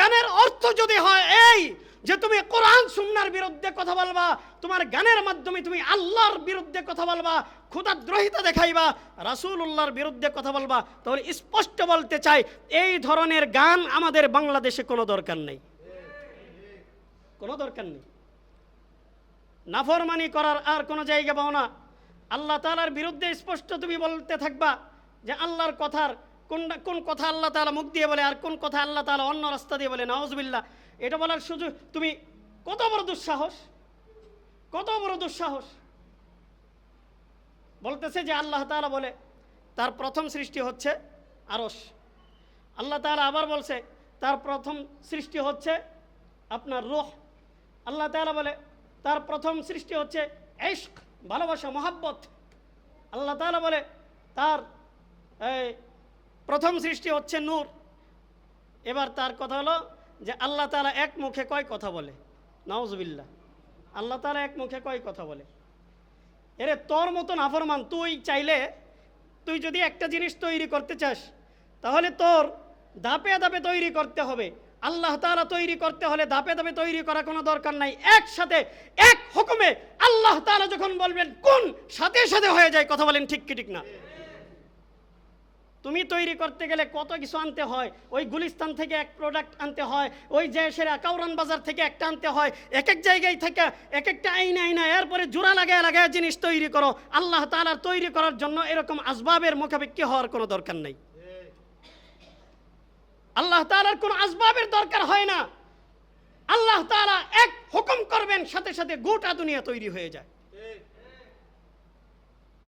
গানের অর্থ যদি হয় এই যে তুমি কোরআন, সুন্নার বিরুদ্ধে কথা বলবা, তোমার গানের মাধ্যমে তুমি আল্লাহর বিরুদ্ধে কথা বলবা ক্ষুদাদ্রোহিতা দেখাইবা, রাসূলুল্লাহর বিরুদ্ধে কথা বলবা, তাহলে স্পষ্ট বলতে চাই, এই ধরনের গান আমাদের বাংলাদেশে কোনো দরকার নেই। কোনো দরকার নেই। নাফরমানি করার আর কোনো জায়গা পাও না। আল্লাহ তালার বিরুদ্ধে স্পষ্ট তুমি বলতে থাকবা যে আল্লাহর কথার কোন কোন কথা আল্লাহ তালা মুখ দিয়ে বলে আর কোন কথা আল্লাহ তালা অন্য রাস্তা দিয়ে বলে? নওয়াজবিল্লা এটা বলার সুযোগ, তুমি কত বড় দুঃসাহস, কত বড় দুঃসাহস। বলতেছে যে আল্লাহ তালা বলে, তার প্রথম সৃষ্টি হচ্ছে আরস আল্লাহ তালা আবার বলছে, তার প্রথম সৃষ্টি হচ্ছে আপনার রোহ। আল্লাহ তালা বলে, তার প্রথম সৃষ্টি হচ্ছে এশক ভালোবাসা, মহাব্বত। আল্লাহ তালা বলে, তার প্রথম সৃষ্টি হচ্ছে নূর। এবার তার কথা হলো যে আল্লাহ তালা এক মুখে কয় কথা বলে? নওয়াজবিল্লা আল্লাহ তালা এক মুখে কয় কথা বলে? এরে তোর মতন আফরমান তুই চাইলে তুই যদি একটা জিনিস তৈরি করতে চাস, তাহলে তোর ধাপে ধাপে তৈরি করতে হবে। আল্লাহ তাআলা তৈরি করতে হলে ধাপে ধাপে তৈরি করা কোনো দরকার নাই। একসাথে, এক হুকুমে আল্লাহ তাআলা যখন বলবেন, কোন সাথে সাথে হয়ে যায়, কথা বলেন ঠিক কি ঠিক না? তুমি তৈরি করতে গেলে কত কিছু আনতে হয়? ওই গুলিস্তান থেকে এক প্রোডাক্ট আনতে হয়, ওই যে সেরা কাউরান বাজার থেকে একটা আনতে হয় এক এক জায়গায় থেকে এক একটা আইনা আইনা, এরপরে জোড়া লাগায় লাগায় জিনিস তৈরি করো। আল্লাহ তাআলার তৈরি করার জন্য এরকম আসবাবের মুখাপেক্ষি হওয়ার কোনো দরকার নেই। আল্লাহ তাআলার কোনো আসবাবের দরকার হয় না। আল্লাহ তাআলা এক হুকুম করবেন, সাথে সাথে গোটা দুনিয়া তৈরি হয়ে যায়।